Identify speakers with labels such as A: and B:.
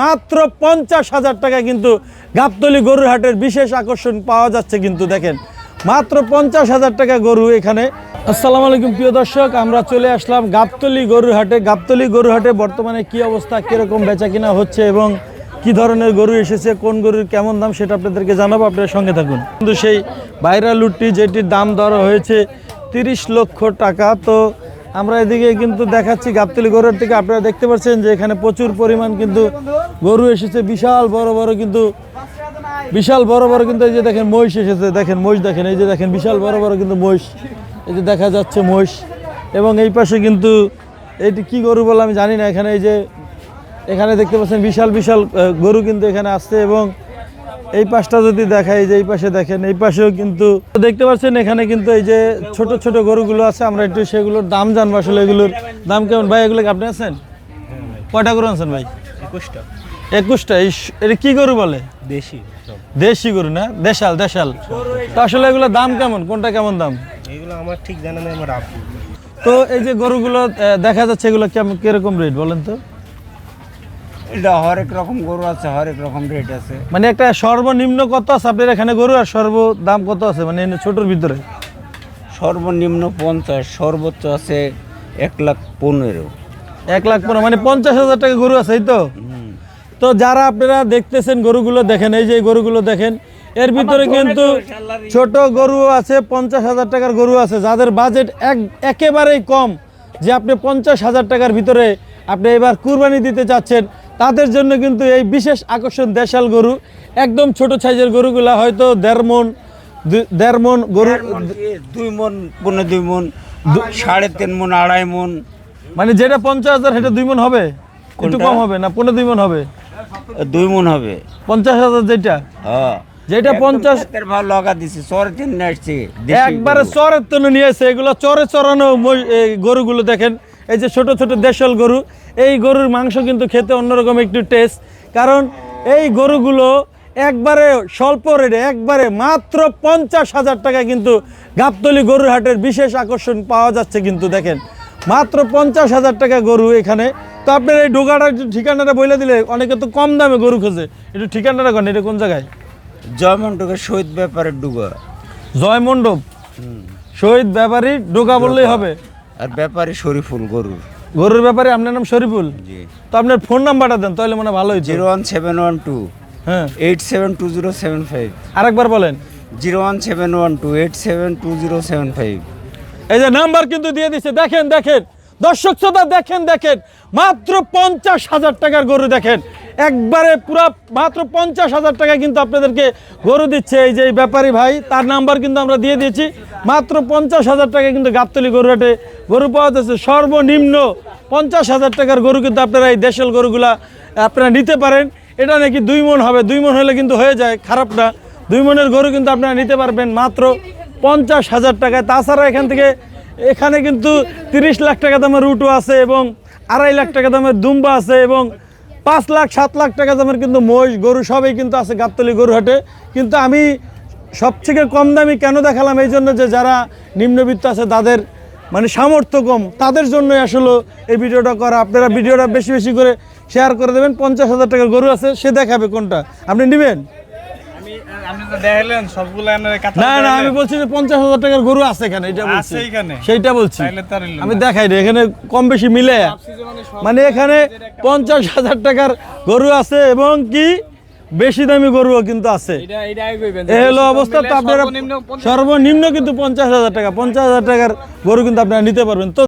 A: মাত্র পঞ্চাশ হাজার টাকা কিন্তু গাবতলি গরুর হাটের বিশেষ আকর্ষণ পাওয়া যাচ্ছে কিন্তু দেখেন। মাত্র পঞ্চাশ হাজার টাকা গরু এখানে। আসসালামু আলাইকুম প্রিয় দর্শক, আমরা চলে আসলাম গাবতলি গরুর হাটে। গাবতলি গরুর হাটে বর্তমানে কি অবস্থা, কীরকম বেচা কিনা হচ্ছে এবং কি ধরনের গরু এসেছে, কোন গরুর কেমন দাম সেটা আপনাদেরকে জানাব, আপনারা সঙ্গে থাকুন। কিন্তু সেই বাইরা লুটটি, যেটির দাম ধরা হয়েছে তিরিশ লক্ষ টাকা, তো আমরা এদিকে কিন্তু দেখাচ্ছি গাবতলি গরুর থেকে। আপনারা দেখতে পাচ্ছেন যে এখানে প্রচুর পরিমাণ কিন্তু গরু এসেছে। বিশাল বড় বড় কিন্তু, বিশাল বড় বড় কিন্তু এই যে দেখেন মহিষ এসেছে। দেখেন মহিষ, দেখেন এই যে দেখেন বিশাল বড় বড় কিন্তু মহিষ। এই যে দেখা যাচ্ছে মহিষ। এবং এই পাশে কিন্তু এইটি কি গরু বলে আমি জানি না। এখানে এই যে, এখানে দেখতে পাচ্ছেন বিশাল বিশাল গরু কিন্তু এখানে আসছে। এবং এই পাশটা যদি দেখাই যে এই পাশে দেখেন এই পাশেও কিন্তু দেখতে পাচ্ছেন এখানে কিন্তু এই যে ছোট ছোট গরুগুলো আছে আমরা একটু সেগুলোর দাম জানব আসলে এগুলোর দাম কেমন। ভাই এগুলো আপনি আছেন? কয়টা গরু আছেন ভাই?
B: একুশটা।
A: একুশটা। এই এটা কি গরু বলে?
B: দেশি
A: দেশি গরু না? দেশাল দেশাল। তো আসলে এগুলো দাম কেমন? কোনটা কেমন দাম?
B: এগুলো আমার ঠিক জানা নেই আমার
A: তো এই যে গরুগুলো দেখা যাচ্ছে এগুলো কেমন কীরকম রেট বলেন তো?
C: এটা হরেক রকম গরু আছে হরেক রকম রেট আছে।
A: মানে একটা সর্বনিম্ন কত আছে আপনার এখানে গরু আর সর্ব দাম কত আছে মানে ছোটোর ভিতরে?
C: সর্বনিম্ন পঞ্চাশ সর্বোচ্চ আছে এক লাখ পনেরো।
A: এক লাখ পনেরো মানে পঞ্চাশ হাজার টাকা গরু আছে এই তো? তো যারা আপনারা দেখতেছেন গরুগুলো দেখেন এই যে গরুগুলো দেখেন এর ভিতরে কিন্তু ছোট গরু আছে পঞ্চাশ হাজার টাকার গরু আছে যাদের বাজেট এক একেবারেই কম যে আপনি পঞ্চাশ হাজার টাকার ভিতরে আপনি এবার কুরবানি দিতে চাচ্ছেন তাদের জন্য কিন্তু এই বিশেষ আকর্ষণ দেশাল গরু একদম ছোট সাইজের গরুগুলা হয়তো দেড় মন দেড় মন গরু
C: দুই মন পনেরো দুই মন সাড়ে তিন মন আড়াই মন।
A: মানে যেটা পঞ্চাশ হাজার সেটা দুই মন হবে? একটু কম হবে না? পনেরো দুই মন হবে?
C: দুই মন হবে।
A: পঞ্চাশ হাজার যেটা?
C: হ্যাঁ।
A: যেটা পঞ্চাশ
C: ভালো লগা দিছি চর আসছে
A: একবারে চরের তনু নিয়ে এসে এগুলো চরে চড়ানো গরুগুলো দেখেন এই যে ছোট ছোট দেশাল গরু এই গরুর মাংস কিন্তু খেতে অন্যরকম একটু টেস্ট কারণ এই গরুগুলো একবারে স্বল্প রেটে একবারে মাত্র পঞ্চাশ হাজার টাকা কিন্তু গাবতলি গরুর হাটের বিশেষ আকর্ষণ পাওয়া যাচ্ছে কিন্তু দেখেন। মাত্র পঞ্চাশ হাজার টাকা গরু এখানে। তো আপনার এই ডোগাটা একটু ঠিকানাটা বলে দিলে অনেকে তো কম দামে গরু খোঁজে। একটু ঠিকানাটা করেন এটা কোন জায়গায়?
C: জয়মন্টকে শহীদ ব্যাপারের ডুগা।
A: জয় মণ্ডপ শহীদ ব্যাপারী ডোকা বললেই হবে।
C: আর ব্যাপারী শরীফুল গরুর।
A: গরুর ব্যাপারে আপনার নাম শরীফুল?
C: জি।
A: তো আপনার ফোন নাম্বারটা দেন তাহলে মনে ভালো হয়েছে
C: zero one seven one two.
A: হ্যাঁ।
C: Eight seven two zero seven five.
A: আরেকবার বলেন।
C: Zero one seven one two eight seven two zero seven five.
A: এই যে নাম্বার কিন্তু দিয়ে দিচ্ছে দেখেন দেখেন। দর্শক শ্রোতা দেখেন দেখেন। মাত্র পঞ্চাশ হাজার টাকার গরু দেখেন। একবারে পুরো মাত্র পঞ্চাশ হাজার টাকা কিন্তু আপনাদেরকে গরু দিচ্ছে। এই যে ব্যাপারী ভাই, তার নাম্বার কিন্তু আমরা দিয়ে দিয়েছি। মাত্র পঞ্চাশ হাজার টাকা কিন্তু গাবতলি গরুহাটে গরু পাওয়া যাচ্ছে। সর্বনিম্ন পঞ্চাশ হাজার টাকার গরু কিন্তু আপনারা এই দেশাল গরুগুলা আপনারা নিতে পারেন। এটা নাকি দুই মন হবে? দুই মন হলে কিন্তু হয়ে যায়, খারাপ না। দুই মনের গরু কিন্তু আপনারা নিতে পারবেন মাত্র পঞ্চাশ হাজার টাকায়। তাছাড়া এখান থেকে এখানে কিন্তু তিরিশ লাখ টাকা দামের রুটও আছে এবং আড়াই লাখ টাকা দামের দুম্বা আছে এবং পাঁচ লাখ, সাত লাখ টাকা দামের কিন্তু মহিষ, গরু সবই কিন্তু আছে গাবতলি গরু হাটে কিন্তু আমি সবথেকে কম দামি কেন দেখালাম এই জন্য যে যারা নিম্নবিত্ত আছে, তাদের মানে সামর্থ্য কম, তাদের জন্যই আসলে এই ভিডিওটা করা। আপনারা ভিডিওটা বেশি বেশি করে শেয়ার করে দেবেন। পঞ্চাশ হাজার টাকার গরু আছে, সে দেখাবে কোনটা। আপনি নেবেন
B: আমি আপনি তো দেখালেন সবগুলো আপনার কাছে
A: না না আমি বলছি যে পঞ্চাশ হাজার টাকার গরু আছে এখানে এটা বলছি।
B: আছে এখানে?
A: সেইটা বলছি। আমি দেখাই রে এখানে কম বেশি মিলে। মানে এখানে পঞ্চাশ হাজার টাকার গরু আছে এবং কি বেশি দামি গরুও কিন্তু আছে। এ হলো অবস্থা তো আপনারা
B: সর্বনিম্ন
A: সর্বনিম্ন কিন্তু পঞ্চাশ হাজার টাকা পঞ্চাশ হাজার টাকার গরু কিন্তু আপনারা নিতে পারবেন। তো